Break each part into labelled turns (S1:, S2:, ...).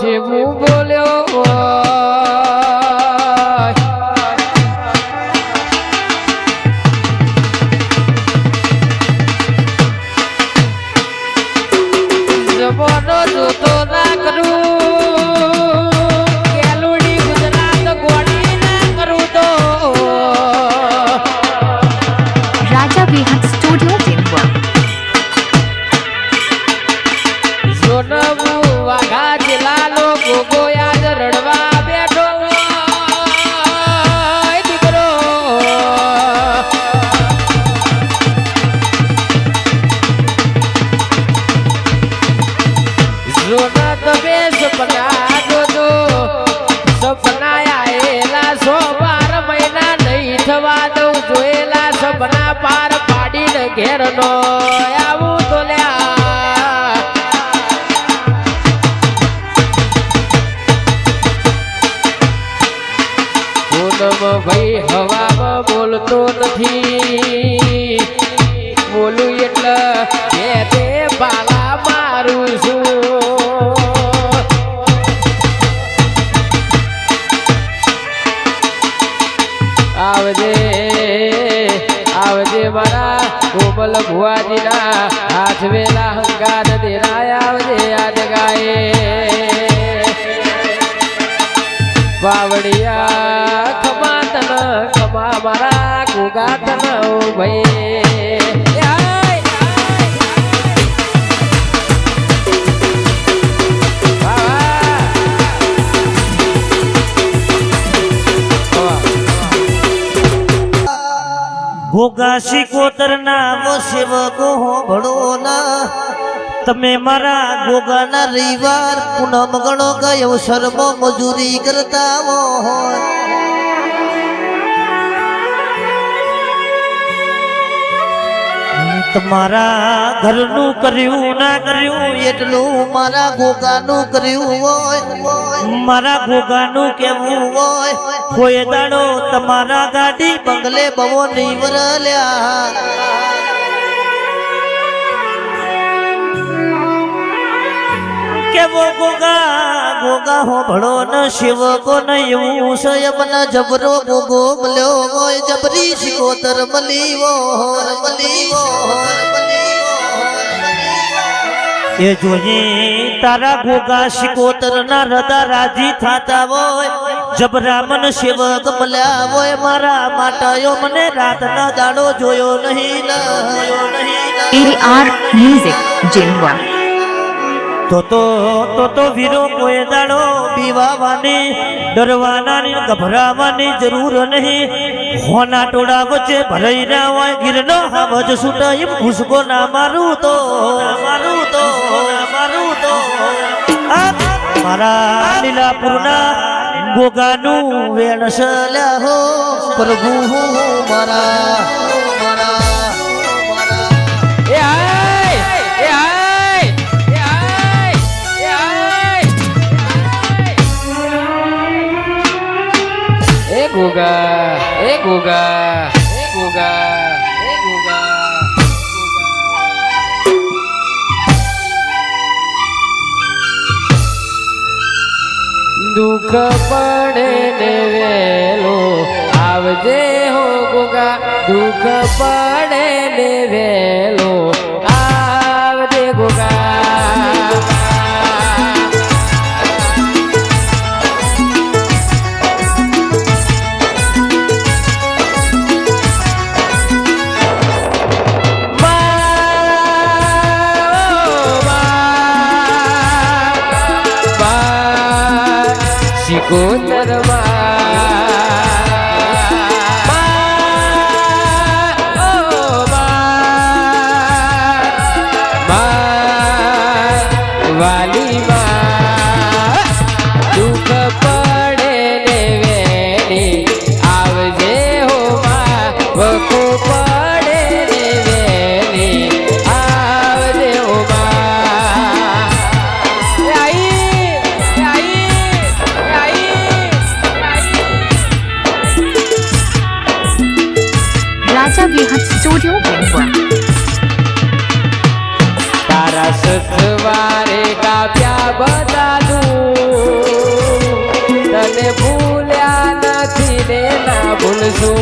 S1: જેવું બોલ્યો. જમાનો જોતો ના કરું. કેલુડી ગુજરાત ગોળી ના કરું તો. સપના જોજો સપના મહિના નહીં થવા દઉં જોયેલા સપના પાર પાડીને ઘેરનો આવું તો લ્યા. પૂનમ ભાઈ હવામાં બોલતો નથી. બોલું એટલે કે બાલા મારું છું. આવજે આવજે મારા કોમલ ભુવાજીના હાથ વેલા હંકાર દેરાય આવજે આજ ગાયે. બાવળિયા ખમા તન ખમા મારા ગુગા તન ભાઈ વાહ.
S2: કોતર શિકોતર ના સેવકો ભળો ના તમે મારા ગોગાના રવિવાર પૂનમ ગણો ગયો, શર્મ મજૂરી કરતા હોય તમારા ઘરનું કર્યું ના કર્યું, એટલું મારા ગોગાનું કર્યું હોય. મારા ગોગાનું કેવું હોય કોઈ દાડો તમારા ગાડી બંગલે બવો નીવર લ્યા. કેવો ગોગા ગોગા હો ભળો ન શિવ કો ન એવું સયમ ન જબરો ગોગો મલ્યો હોય, જબરી શિકોતર મલીવો મલીવો એ જોઈ તારા ગોગા શિકોતર ના રદા રાજી થાતા હોય જબરામન શિવક મળ્યા હોય, મારા માટાયો મને રાત ના દાડો જોયો નહીં જોયો નહીં
S3: આર મ્યુઝિક Teamwork.
S2: તો તો તો તો વીરો કોઈ દાડો પીવાવાની ડરવાના ની ગભરાવાની જરૂર નહીં. હોના ટોળા વચ્ચે ભરાઈ ના હોય ગીરનો હાવજ એમ ભૂસકો ના મારું તો. મારું તો મારું તો મારા લીલાપુરના ગોગાનું વેણસલ્યા હો, પ્રભુ મારા મારા
S1: ગોગા એ ગોગા એ ગોગા એ ગોગા દુઃખ પડે ને વેલો, આવજે હો ગોગા. દુઃખ પડે ને વેલો શિકોતર
S3: વિહત સ્ટુડિયો
S1: તારા સથવારે કાવ્યા બધાનું તને ભૂલ્યા નથી ને ના ભૂલશું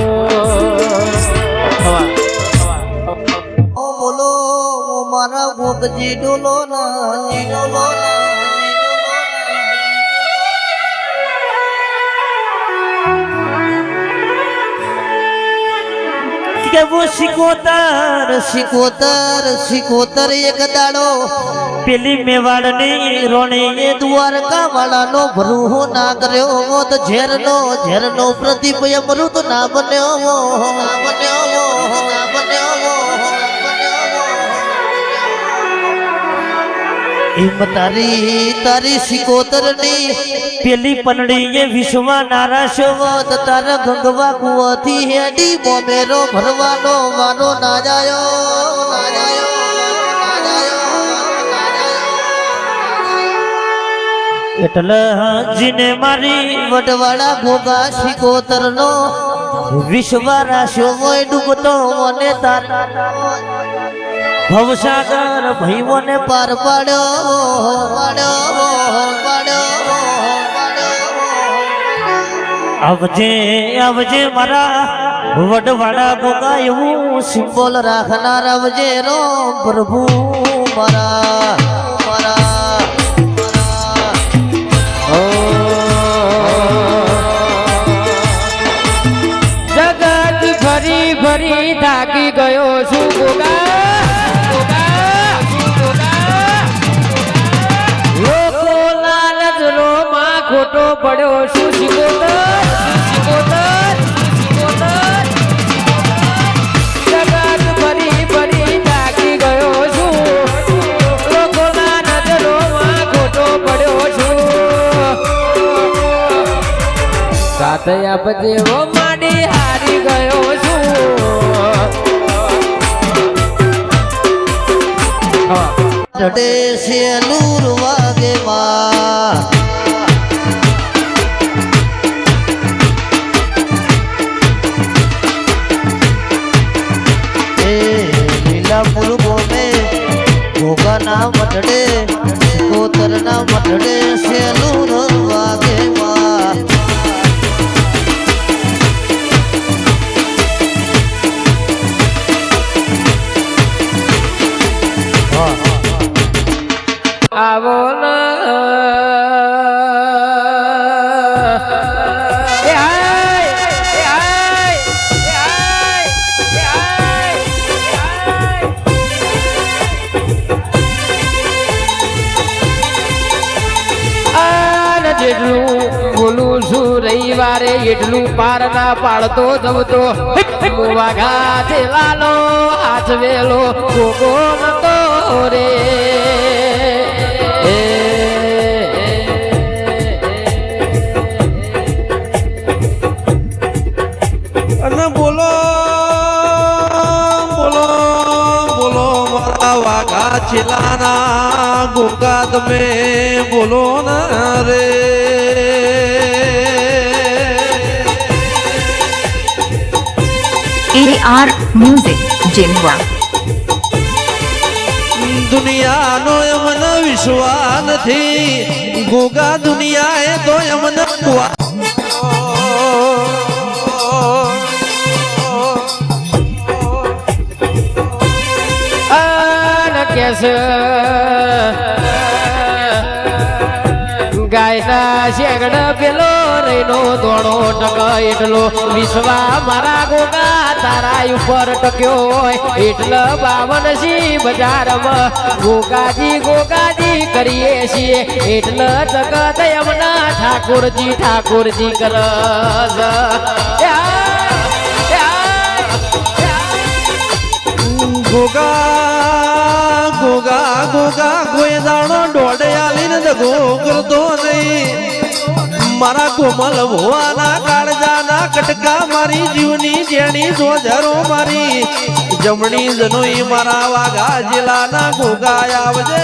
S2: ઓ બોલો મારા ભોગજી ડોલો ના ડોલો ના કેવો શિકોતર શિકોતર શિકોતર એક દાડો. પેલી મેવાડની રોણી દ્વારકા વાળાનો ભરૂહો ના કર્યો હોત ઝેરનો ઝેરનો પ્રદીપ અમૃત ના બન્યો ના બન્યો ના બન્યો એમ તારી તારી શિકોતરની પેલી પનડી એ વિશ્વા નારાશવત તારા ગંગવા કુવાથી હેડી બોમેરો ભરવાનો મારો ના જાયો એટલે જીને મારી વડવાળા ભોગા શિકોતર નો વિશ્વા રાશો હોય ડૂબતો મને તારા ભવસાગર ભૈવોને પાર પાડ્યો પાડ્યો પાડ્યો આવજે આવજે મારા વડવાડા ગોગા, એવું સિમ્બોલ રાખનાર, આવજે રો પ્રભુ મારા.
S1: પડ્યો શિકોતર જગત ફરી ફરી થાકી ગયો છું. ખોટો પડ્યો છું. સાતયા પછી ઓ માડી હારી ગયો છું.
S2: ડડે છે લૂર વાગે માં ગોગાના મઢડે કોતરના મઢડે લૂર વાગે માં
S1: આવો જેટલું બોલું છું રવિવારે, એટલું પાર ના પાડતો જમતો. વાઘા આચવેલો કોકો નતો રે.
S4: અને બોલો બોલો બોલો, મારા વાઘા છેલાના ગોગા તમે બોલો ના રે.
S3: AR music Genwa.
S4: દુનિયાનો એમને વિશ્વા નથી. ગોગા દુનિયાએ તો એમને કુવા
S1: આન એટલો. વિશ્વા મારા ગોગા તારા ઉપર ટક્યો હોય. એટલે બાવન સી બજારમાં ગોગાજી ગોગાજી કરીએ છીએ. એટલે જગત એમના ઠાકોરજી ઠાકોરજી કર
S4: ગોગા ગોગા ગોગા કોઈ દાણો દોડે આલીને નહીં મારા કોમલ ભોવાના કાળજાના કટકા મારી, જીવની જેણી સોજરો મારી. જમણી જનોઈ મારા વાઘા જિલ્લાના ગોગા આવજે.